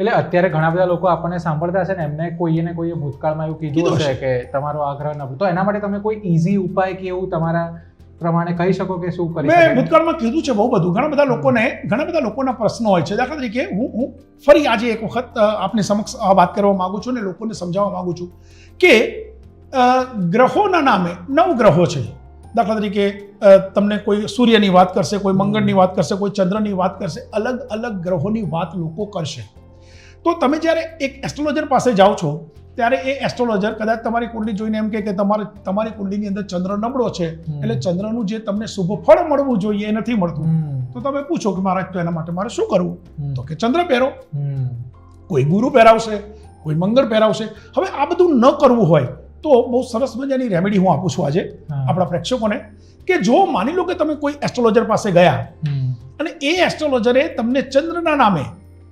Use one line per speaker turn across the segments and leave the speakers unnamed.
એટલે અત્યારે ઘણા બધા લોકો આપણને સાંભળતા છે ને એમને કોઈએ ને કોઈએ ભૂતકાળમાં એવું કીધું હશે કે તમારો આગ્રહ ન તો એના માટે તમે કોઈ ઈઝી ઉપાય કે એવું તમારા પ્રમાણે કહી શકો કે શું કરી
મેં ભૂતકાળમાં કીધું છે બહુ બધું. ઘણા બધા લોકોને ઘણા બધા લોકોના પ્રશ્નો હોય છે. દાખલા તરીકે હું હું ફરી આજે એક વખત આપની સમક્ષ વાત કરવા માંગુ છું ને લોકોને સમજાવવા માંગુ છું કે ગ્રહોના નામે નવ ગ્રહો છે. દાખલા તરીકે તમને કોઈ સૂર્યની વાત કરશે કોઈ મંગળની વાત કરશે કોઈ ચંદ્રની વાત કરશે અલગ અલગ ગ્રહોની વાત લોકો કરશે. તો તમે જ્યારે એક એસ્ટ્રોલોજર પાસે જાઓ છો ત્યારે એ એસ્ટ્રોલોજર કદાચ તમારી કુંડલી જોઈને એમ કે તમારે તમારી કુંડલીની અંદર ચંદ્ર નબળો છે એટલે ચંદ્રનું જે તમને શુભ ફળ મળવું જોઈએ એ નથી મળતું. તો તમે પૂછો કે મારા તો એના માટે મારે શું કરવું? તો કે ચંદ્ર પહેરો. કોઈ ગુરુ પહેરાવશે કોઈ મંગળ પહેરાવશે. હવે આ બધું ન કરવું હોય તો બહુ સરસ મજાની રેમેડી હું આપું છું આજે આપણા પ્રેક્ષકોને કે જો માની લો કે તમે કોઈ એસ્ટ્રોલોજર પાસે ગયા અને એ એસ્ટ્રોલોજરે તમને ચંદ્રના નામે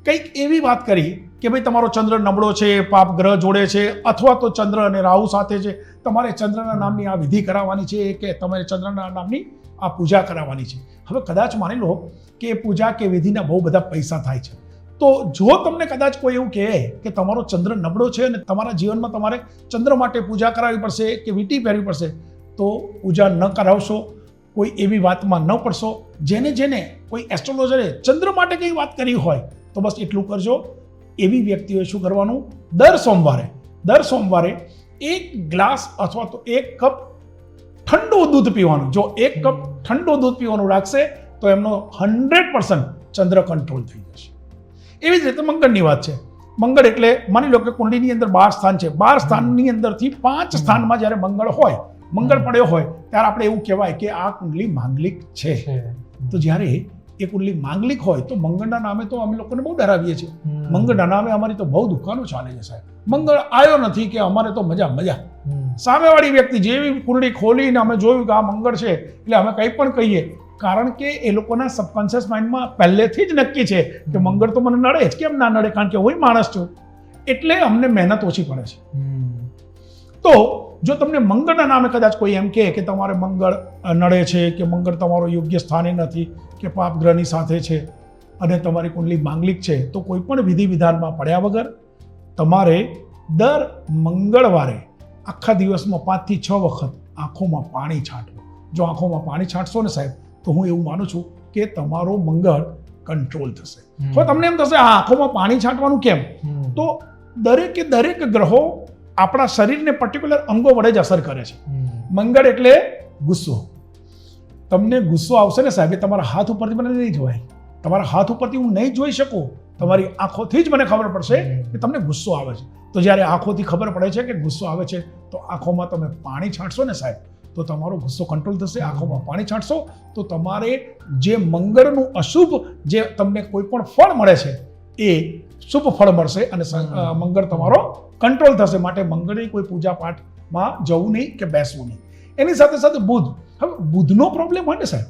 કંઈક એવી વાત કરી કે ભાઈ તમારો ચંદ્ર નબળો છે, પાપ ગ્રહ જોડે છે, અથવા તો ચંદ્ર અને રાહુ સાથે છે, તમારે ચંદ્રના નામની આ વિધિ કરાવવાની છે કે તમારે ચંદ્રના નામની આ પૂજા કરાવવાની છે. હવે કદાચ માની લો કે પૂજા કે વિધિના બહુ બધા પૈસા થાય છે. તો જો તમને કદાચ કોઈ એવું કહે કે તમારો ચંદ્ર નબળો છે અને તમારા જીવનમાં તમારે ચંદ્ર માટે પૂજા કરાવવી પડશે કે વીંટી પહેરવી પડશે, તો પૂજા ન કરાવશો, કોઈ એવી વાતમાં ન પડશો. જેને જેને કોઈ એસ્ટ્રોલોજરે ચંદ્ર માટે કંઈ વાત કરી હોય, તો બસ એટલું કરજો. એવી વ્યક્તિઓએ શું કરવાનું? દર સોમવારે દર સોમવારે એક ગ્લાસ અથવા તો એક કપ ઠંડુ દૂધ પીવાનું. જો એક કપ ઠંડુ દૂધ પીવાનું રાખશે તો એમનો હંડ્રેડ પર્સન્ટ ચંદ્ર કંટ્રોલ થઈ જશે. એવી જ રીતે મંગળની વાત છે. મંગળ એટલે માની લો કે કુંડલીની અંદર બાર સ્થાન છે. બાર સ્થાનની અંદરથી પાંચ સ્થાનમાં જ્યારે મંગળ હોય મંગળ પડ્યો હોય ત્યારે આપણે એવું કહેવાય કે આ કુંડલી માંગલિક છે.
છે.
તો જ્યારે એ કુંડલી માંગલિક હોય તો મંગળના નામે તો અમે લોકોને બહુ ડરાવીએ છીએ. મંગળના નામે અમારી તો બહુ દુકાનો ચાલે છે સાહેબ. મંગળ આવ્યો નથી કે અમારે તો મજા મજા. સામેવાળી વ્યક્તિ જેવી કુંડલી ખોલીને અમે જોયું કે આ મંગળ છે એટલે અમે કંઈ પણ કહીએ. કારણ કે એ લોકોના સબકોન્શિયસ માઇન્ડમાં પહેલેથી જ નક્કી છે કે મંગળ તો મને નડે જ. કેમ ના નડે? કારણ કે હું માણસ છું. એટલે અમને મહેનત ઓછી પડે છે. તો જો તમને મંગળના નામે કદાચ કોઈ એમ કહે કે તમારે મંગળ નડે છે કે મંગળ તમારો યોગ્ય સ્થાને નથી કે પાપ ગ્રહની સાથે છે અને તમારી કુંડલી માંગલિક છે તો કોઈ પણ વિધિ વિધાનમાં પડ્યા વગર તમારે દર મંગળવારે આખા દિવસમાં પાંચથી છ વખત આંખોમાં પાણી છાંટવું. જો આંખોમાં પાણી છાંટશો ને સાહેબ તો હું એવું માનું છું કે તમારો મંગળ કંટ્રોલ થશે. હવે તમને એમ થશે આ આંખોમાં પાણી છાંટવાનું કેમ? તો દરેકે દરેક ગ્રહો આપણા શરીરને પર્ટિક્યુલર અંગો વડે જ અસર કરે છે. મંગળ એટલે ગુસ્સો. તમને ગુસ્સો આવશે ને સાહેબ એ તમારા હાથ ઉપરથી મને નહીં જોવાય. તમારા હાથ ઉપરથી હું નહીં જોઈ શકું તમારી આંખોથી જ મને ખબર પડશે કે તમને ગુસ્સો આવે છે. તો જ્યારે આંખોથી ખબર પડે છે કે ગુસ્સો આવે છે તો આંખોમાં તમે પાણી છાંટશો ને સાહેબ તો તમારો ગુસ્સો કંટ્રોલ થશે આંખોમાં પાણી છાંટશો તો તમારે જે મંગળનું અશુભ જે તમને કોઈ પણ ફળ મળે છે એ શુભ ફળ મળશે અને મંગળ તમારો કંટ્રોલ થશે. માટે મંગળની કોઈ પૂજા પાઠમાં જવું નહીં કે બેસવું નહીં. એની સાથે સાથે બુધ. હવે બુધનો પ્રોબ્લેમ હોય ને સાહેબ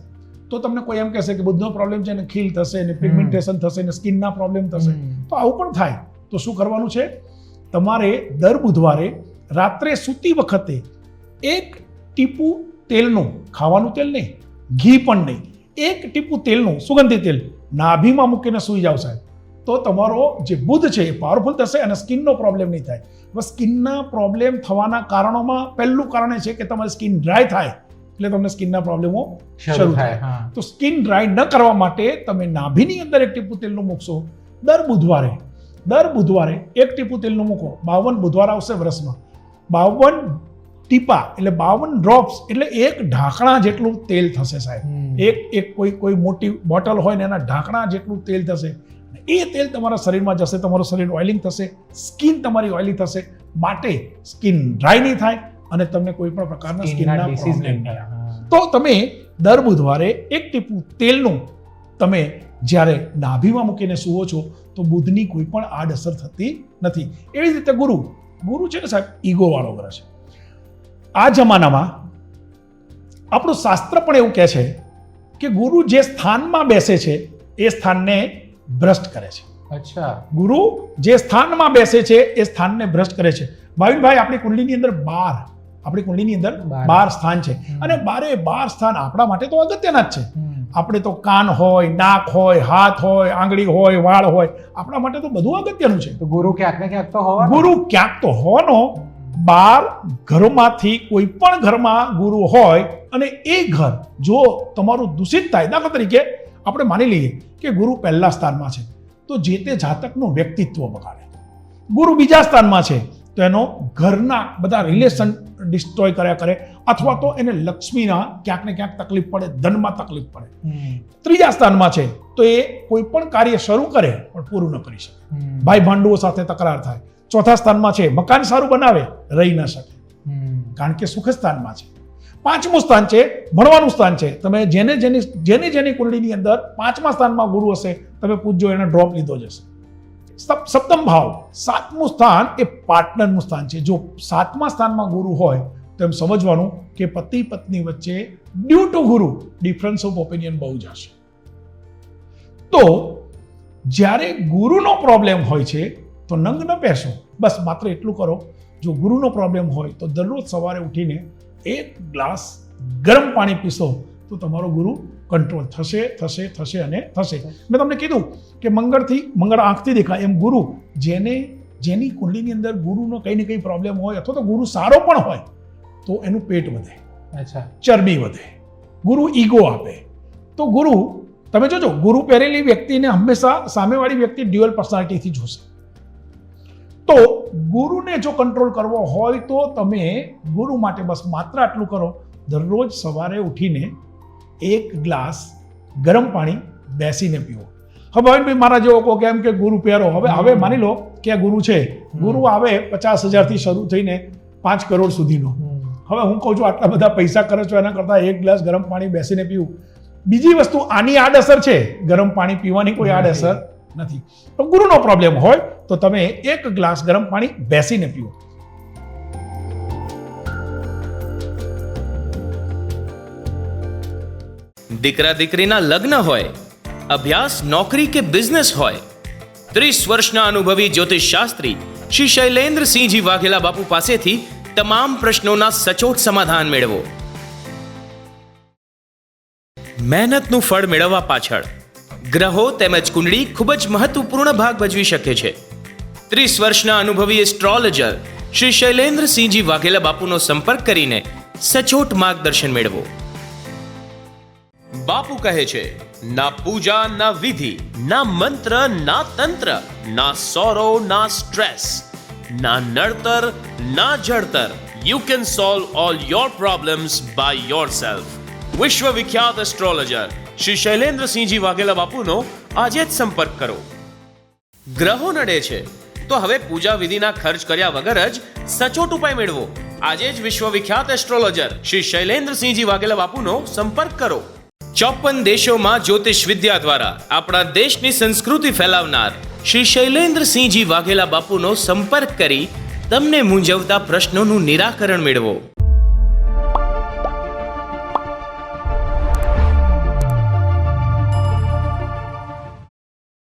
તો તમને કોઈ એમ કહેશે કે બુધનો પ્રોબ્લેમ છે ને ખીલ થશે ને પિગમેન્ટેશન થશે ને સ્કિનના પ્રોબ્લેમ થશે. તો આવું પણ થાય. તો શું કરવાનું છે? તમારે દર બુધવારે રાત્રે સૂતી વખતે એક ટીપું તેલનું ખાવાનું તેલ નહીં ઘી પણ નહીં એક ટીપું તેલનું સુગંધિત તેલ નાભીમાં મૂકીને સૂઈ જાવ સાહેબ. તો તમારો જે બુધ છે એ પાવરફુલ થશે અને સ્કિનનો પ્રોબ્લેમ નહીં થાય. હવે સ્કિનના પ્રોબ્લેમ થવાના કારણોમાં પહેલું કારણ એ છે કે તમારી સ્કિન ડ્રાય થાય એટલે તમને સ્કિનના પ્રોબ્લેમો
શરૂ થાય
તો સ્કિન ડ્રાય ન કરવા માટે તમે નાભીની અંદર એક ટીપું તેલનું મૂકશો. દર બુધવારે દર બુધવારે એક ટીપું તેલનું મૂકો. બાવન બુધવાર આવશે વર્ષમાં બાવન ટીપા એટલે બાવન ડ્રોપ્સ એટલે એક ઢાંકણા જેટલું તેલ થશે સાહેબ. એક એક કોઈ કોઈ મોટી બોટલ હોય ને એના ઢાંકણા જેટલું તેલ થશે. એ તેલ તમારા શરીરમાં જશે તમારું શરીર ઓઇલિંગ થશે સ્કિન તમારી ઓઇલી થશે. માટે સ્કિન ડ્રાય નહીં થાય અને તમને કોઈ પણ પ્રકારના
સ્કિનના
ડિસીઝ
નહીં.
તો તમે દર બુધવારે એક ટીપું તેલનું તમે જ્યારે નાભીમાં મૂકીને સૂવો છો તો બુધની કોઈ પણ આડઅસર થતી નથી. એવી જ રીતે ગુરુ ગુરુ છે ને સાહેબ ઈગો વાળો ગ્રહ છે. આ જમાનામાં આપણું શાસ્ત્ર પણ એવું કહે છે કે ગુરુ જે સ્થાનમાં બેસે છે એ સ્થાનને ભ્રષ્ટ કરે છે.
અચ્છા.
ગુરુ જે સ્થાનમાં બેસે છે એ સ્થાનને ભ્રષ્ટ કરે છે. ભાવિનભાઈ આપણી કુંડલીની અંદર બાર. આપણી કુંડલીની અંદર
બાર.
સ્થાન છે. અને બારે બાર સ્થાન આપણા માટે તો અગત્યના જ છે. આપણે તો કાન હોય નાક હોય હાથ હોય આંગળી હોય વાળ હોય આપણા માટે તો બધું અગત્યનું છે.
તો ગુરુ ક્યાંક ને ક્યાંક તો હોવા
ગુરુ ક્યાંક તો હોવાનો. બાર ઘરમાંથી કોઈ પણ ઘરમાં ગુરુ હોય અને એ ઘર જો તમારું દૂષિત થાય દાખલા તરીકે આપણે માની લઈએ કે ગુરુ પહેલા સ્થાનમાં છે. તો જે તે જાતકનું વ્યક્તિત્વ બગાડે. ગુરુ બીજા સ્થાનમાં છે તો એનો ઘરના બધા રિલેશન ડિસ્ટ્રોય કર્યા કરે અથવા તો એને લક્ષ્મીના ક્યાંક ને ક્યાંક તકલીફ પડે ધનમાં તકલીફ પડે. ત્રીજા સ્થાનમાં છે તો એ કોઈ પણ કાર્ય શરૂ કરે પણ પૂરું ન કરી શકે. ભાઈ ભાંડુઓ સાથે તકરાર થાય. ચોથા સ્થાનમાં છે મકાન સારું બનાવે રહી ન શકે. કારણ કે સુખ સ્થાનમાં છે. પાંચમું સ્થાન છે, ભણવાનું સ્થાન છે. તમે જેને જેની જેની જેની કુંડળીની અંદર પાંચમા સ્થાનમાં ગુરુ હશે, તમે પૂછજો એને ડ્રોપ લીધો જશે સપ- સપ્તમ ભાવ, સાતમું સ્થાન એ પાર્ટનરનું સ્થાન છે. જો સાતમા સ્થાનમાં ગુરુ હોય, તો એમ સમજવાનું કે પતિ પત્ની વચ્ચે ડ્યુ ટુ ગુરુ ડિફરન્સ ઓફ ઓપિનિયન બહુ જ હશે. તો જ્યારે ગુરુનો પ્રોબ્લેમ હોય છે, તો નંગ ન પહેરશો બસ માત્ર એટલું કરો. જો ગુરુનો પ્રોબ્લેમ હોય, તો દરરોજ સવારે ઉઠીને એક ગ્લાસ ગરમ પાણી પીશો તો તમારો ગુરુ કંટ્રોલ થશે થશે થશે અને થશે. મેં તમને કીધું કે મંગળથી મંગળ આંખથી દેખાય એમ ગુરુ જેને જેની કુંડલીની અંદર ગુરુનો કંઈ ને કંઈ પ્રોબ્લેમ હોય અથવા તો ગુરુ સારો પણ હોય તો એનું પેટ વધે.
અચ્છા.
ચરબી વધે. ગુરુ ઈગો આપે. તો ગુરુ તમે જોજો ગુરુ પહેરેલી વ્યક્તિને હંમેશા સામેવાળી વ્યક્તિ ડ્યુઅલ પર્સનાલિટીથી જોશે. તો ગુરુને જો કંટ્રોલ કરવો હોય તો તમે ગુરુ માટે બસ માત્ર આટલું કરો. દરરોજ સવારે ઉઠીને એક ગ્લાસ ગરમ પાણી બેસીને પીવો. હવે ભાઈ મારા જેવો કહો કે એમ કે ગુરુ પહેરો. હવે હવે માની લો કે આ ગુરુ છે. ગુરુ આવે પચાસ હજારથી શરૂ થઈને પાંચ કરોડ સુધીનો. હવે હું કહું છું આટલા બધા પૈસા ખર્ચો એના કરતાં એક ગ્લાસ ગરમ પાણી બેસીને પીવું. બીજી વસ્તુ આની આડઅસર છે. ગરમ પાણી પીવાની કોઈ આડઅસર નથી. તો ગુરુનો પ્રોબ્લેમ હોય તો તમે એક ગ્લાસ ગરમ પાણી બેસીને પીવો
દીકરા દીકરીના લગ્ન હોય, અભ્યાસ, નોકરી કે બિઝનેસ હોય, ત્રીસ વર્ષના અનુભવી જ્યોતિષ શાસ્ત્રી શ્રી શૈલેન્દ્રસિંહજી વાઘેલા બાપુ પાસેથી તમામ પ્રશ્નોના સચોટ સમાધાન મેળવો. મહેનતનું ફળ મેળવવા પાછળ ગ્રહો તેમજ કુંડળી ખૂબ જ મહત્વપૂર્ણ ભાગ ભજવી શકે છે. ત્રીસ વર્ષના અનુભવી એસ્ટ્રોલોજર શ્રી શૈલેન્દ્રસિંહજી વાઘેલા બાપુનો સંપર્ક કરીને સચોટ માર્ગદર્શન મેળવો. બાપુ કહે છે, ના પૂજા, ના વિધિ, ના મંત્ર, ના તંત્ર, ના સોરો ના સ્ટ્રેસ ના નડતર, ના જડતર you can solve all your problems by yourself વિશ્વ વિખ્યાત એસ્ટ્રોલોજર શ્રી શૈલેન્દ્રસિંહજી વાઘેલા બાપુનો આજે જ સંપર્ક કરો. ગ્રહો નડે છે તો હવે પૂજા વિધિના ખર્ચ કર્યા વગર જ સચોટ ઉપાય મેળવો. આજે જ વિશ્વવિખ્યાત એસ્ટ્રોલોજર શ્રી શૈલેન્દ્રસિંહજી વાઘેલા બાપુનો સંપર્ક કરો. ચોપન દેશોમાં જ્યોતિષ વિદ્યા દ્વારા આપણા દેશની સંસ્કૃતિ ફેલાવનાર શ્રી શૈલેન્દ્રસિંહજી વાઘેલા બાપુનો સંપર્ક કરી તમને મૂંઝવતા પ્રશ્નોનું નિરાકરણ મેળવો.